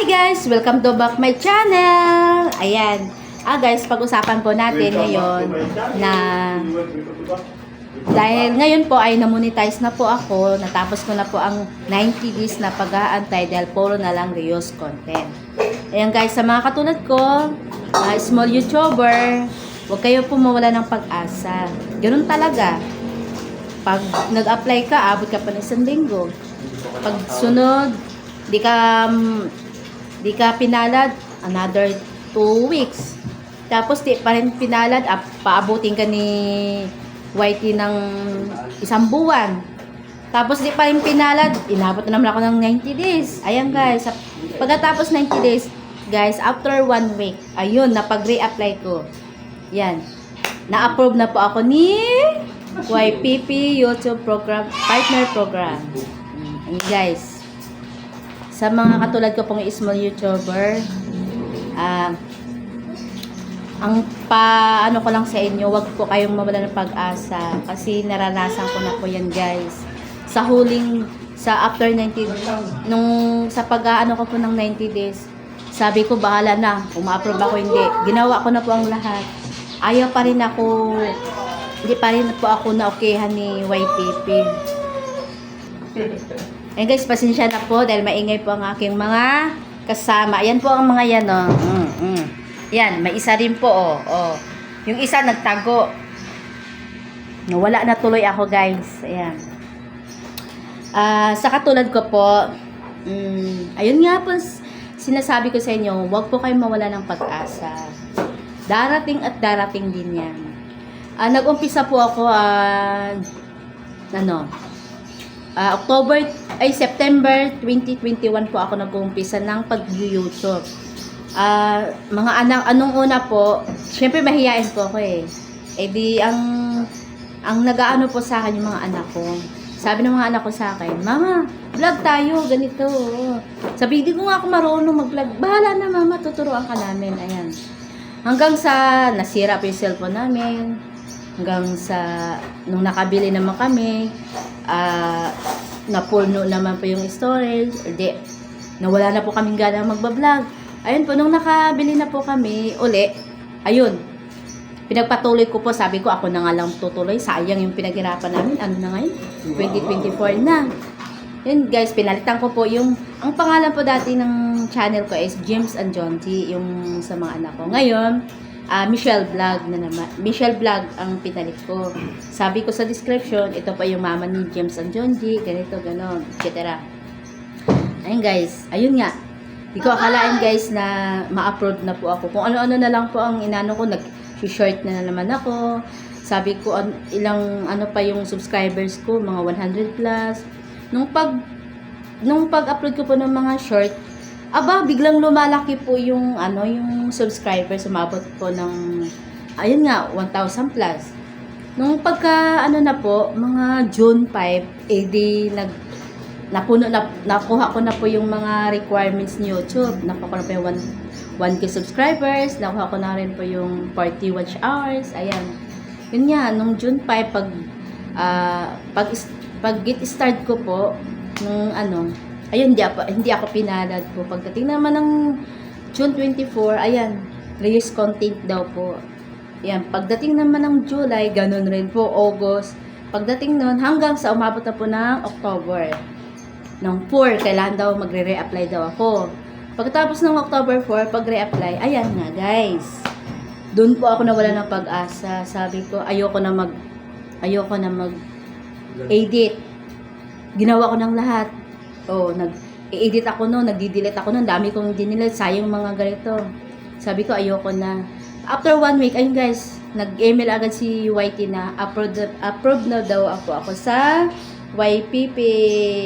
Hi guys! Welcome to back my channel! Ayan. Ah guys, pag-usapan po natin ngayon na dahil ngayon po ay namonetize na po ako, natapos ko na po ang 90 days na pag-aantay dahil puro na lang reuse content. Ayan guys, sa mga katulad ko, ah, small YouTuber, huwag kayo po mawala ng pag-asa. Ganun talaga. Pag nag-apply ka, abot ka pa ng isang linggo. Pag sunod, di ka mm, di ka pinalad, another two weeks. Tapos di pa rin pinalad, ap, paabutin ka ni YT ng isang buwan. Tapos di pa rin pinalad, inabot na naman ako ng 90 days. Ayan guys, pagkatapos 90 days, guys, after one week, ayun, napag-reapply ko. Yan. Na-approve na po ako ni YPP YouTube Program, Partner Program. Ayun guys. Sa mga katulad ko pong small YouTuber, ah, ang pa ano ko lang sa inyo, wag po kayong mawala ng pag-asa kasi naranasan ko na po yan guys. Sa huling sa after 90 nung sa pag-aano ko po ng 90 days, sabi ko bahala na, kung ma-approve ako hindi. Ginawa ko na po ang lahat. Ayaw pa rin ako hindi pa rin po ako na okayhan ni YPP. Ayan guys, pasensya na po dahil maingay po ang aking mga kasama. Ayan po ang mga yan, oh. Mm, mm. Yan, may isa rin po, oh. oh. Yung isa nagtago. Nawala na tuloy ako, guys. Ayan. Ah, sa katulad ko po, mm, ayun nga po, sinasabi ko sa inyo, huwag po kayong mawala ng pag-asa. Darating at darating din yan. Ah, nag-umpisa po ako, ah, ano, Ah, October ay September 2021 po ako nag-uumpisa ng pag-YouTube. Ah, mga anak, anong una po, syempre mahihain po ako eh. Eh di ang ang nagaano po sa akin yung mga anak ko. Sabi ng mga anak ko sa akin, Mama, vlog tayo, ganito. oo." Sabi, di ko nga ako marunong mag-vlog. Bahala na mama, tuturuan ka namin. Ayan. Hanggang sa nasira po yung cellphone namin. Hanggang sa nung nakabili naman kami, ah napuno naman po yung storage. Or di, nawala na po kaming gana magbablog. Ayun po, nung nakabili na po kami, uli, ayun, pinagpatuloy ko po, sabi ko, ako na nga lang tutuloy. Sayang yung pinaghirapan namin. Ano na ngayon? 2024 na. Yun guys, pinalitan ko po yung, ang pangalan po dati ng channel ko is James and John T, yung sa mga anak ko. Ngayon, ah Michelle Vlog na naman. Michelle Vlog ang pinalit ko. Sabi ko sa description, ito pa yung mama ni James and John T, ganito, ganon, etc. Ayun guys, ayun nga. Di ko akalain guys na ma-upload na po ako. Kung ano-ano na lang po ang inano ko, nag-short na, na naman ako. Sabi ko, an- ilang ano pa yung subscribers ko, mga 100 plus. Nung pag nung pag-upload ko po ng mga short, aba, biglang lumalaki po yung ano, yung subscribers, umabot po ng ayun nga, 1,000 plus. Nung pagka ano na po, mga June 5, eh di nag napuno na nakuha ko na po yung mga requirements ni YouTube. Nakuha ko na po yung 1, 1k subscribers, nakuha ko na rin po yung 40 watch hours. Ayan. Yun nga, nung June 5 pag ah, pag pag get start ko po nung ano, ayun hindi ako, hindi ako pinalad po. Pagdating naman ng June 24, ayan, reuse content daw po. Yan, pagdating naman ng July, ganun rin po, August. Pagdating nun, hanggang sa umabot na po ng October. Ng 4, kailangan daw magre-reapply daw ako. Pagkatapos ng October 4, pag reapply, ayan nga guys. Doon po ako nawala ng pag-asa. Sabi ko, ayoko na mag, ayoko na mag edit. Ginawa ko ng lahat. Oh, nag i-edit ako noon, nagdi-delete ako noon, dami kong dinelete, sayang mga ganito. Sabi ko, ayoko na. After one week, ayun guys, nag-email agad si YT na approve, approve na daw ako ako sa YPP.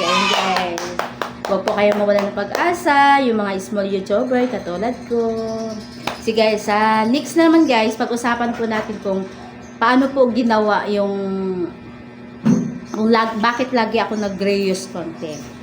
Ayun guys. Huwag po kayo mawala ng pag-asa, yung mga small YouTuber katulad ko. Si guys, sa next naman guys, pag-usapan po natin kung paano po ginawa yung kung lag, bakit lagi ako nag-reuse content.